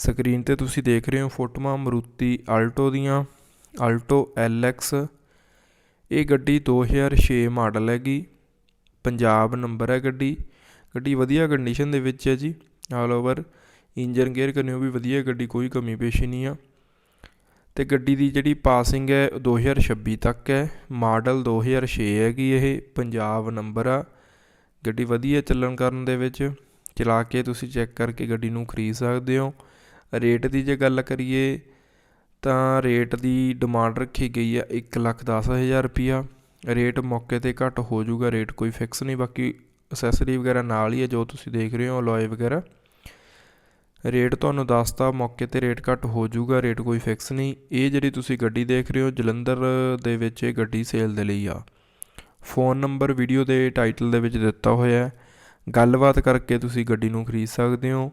Screen ਤੇ ਤੁਸੀਂ ਦੇਖ ਰਹੇ ਹੋ ਫੋਟੋਆਂ ਮਰੂਤੀ ਆਲਟੋ ਦੀਆਂ, ਆਲਟੋ LX ਇਹ ਗੱਡੀ 2006 ਮਾਡਲ ਹੈਗੀ, ਪੰਜਾਬ ਨੰਬਰ ਹੈ ਗੱਡੀ। ਗੱਡੀ ਵਧੀਆ ਕੰਡੀਸ਼ਨ ਦੇ ਵਿੱਚ ਹੈ ਜੀ ਆਲ ਓਵਰ ਇੰਜਨ ਗੇਅਰ ਕਰਨਿਓ ਵੀ ਵਧੀਆ, ਗੱਡੀ ਕੋਈ ਕਮੀ ਪੇਸ਼ੀ ਨਹੀਂ ਆ। ਤੇ ਗੱਡੀ ਦੀ ਜਿਹੜੀ ਪਾਸਿੰਗ ਹੈ ਉਹ 2026 ਤੱਕ ਹੈ। ਮਾਡਲ 2006 ਹੈਗੀ ਇਹ, ਪੰਜਾਬ ਨੰਬਰ ਆ। ਗੱਡੀ ਵਧੀਆ ਚੱਲਣ ਕਰਨ ਦੇ ਵਿੱਚ, ਚਲਾ ਕੇ ਤੁਸੀਂ ਚੈੱਕ ਕਰਕੇ ਗੱਡੀ ਨੂੰ ਖਰੀਦ ਸਕਦੇ ਹੋ। ਰੇਟ ਦੀ ਜੇ ਗੱਲ ਕਰੀਏ ਤਾਂ ਰੇਟ ਦੀ ਡਿਮਾਂਡ ਰੱਖੀ ਗਈ ਆ ਇੱਕ ਲੱਖ ਦਸ ਹਜ਼ਾਰ ਰੁਪਈਆ। ਰੇਟ ਮੌਕੇ ਤੇ ਘੱਟ ਹੋ ਜਾਊਗਾ, ਰੇਟ ਕੋਈ ਫਿਕਸ ਨਹੀਂ, ਬਾਕੀ ਅਸੈਸਰੀ ਵਗੈਰਾ ਨਾਲ ਹੀ ਹੈ ਜੋ ਤੁਸੀਂ ਦੇਖ ਰਹੇ ਹੋ ਅਲੋਏ ਵਗੈਰਾ। ਰੇਟ ਤੁਹਾਨੂੰ ਦੱਸਤਾ, ਮੌਕੇ ਤੇ ਰੇਟ ਘੱਟ ਹੋ ਜਾਊਗਾ, ਰੇਟ ਕੋਈ ਫਿਕਸ ਨਹੀਂ। ਇਹ ਜਿਹੜੀ ਤੁਸੀਂ ਗੱਡੀ ਦੇਖ ਰਹੇ ਹੋ, ਜਲੰਧਰ ਦੇ ਵਿੱਚ ਇਹ ਗੱਡੀ ਸੇਲ ਦੇ ਲਈ ਆ। ਫੋਨ ਨੰਬਰ ਵੀਡੀਓ ਦੇ ਟਾਈਟਲ ਦੇ ਵਿੱਚ ਦਿੱਤਾ ਹੋਇਆ ਹੈ। ਗੱਲਬਾਤ ਕਰਕੇ ਤੁਸੀਂ ਗੱਡੀ ਨੂੰ ਖਰੀਦ ਸਕਦੇ ਹੋ।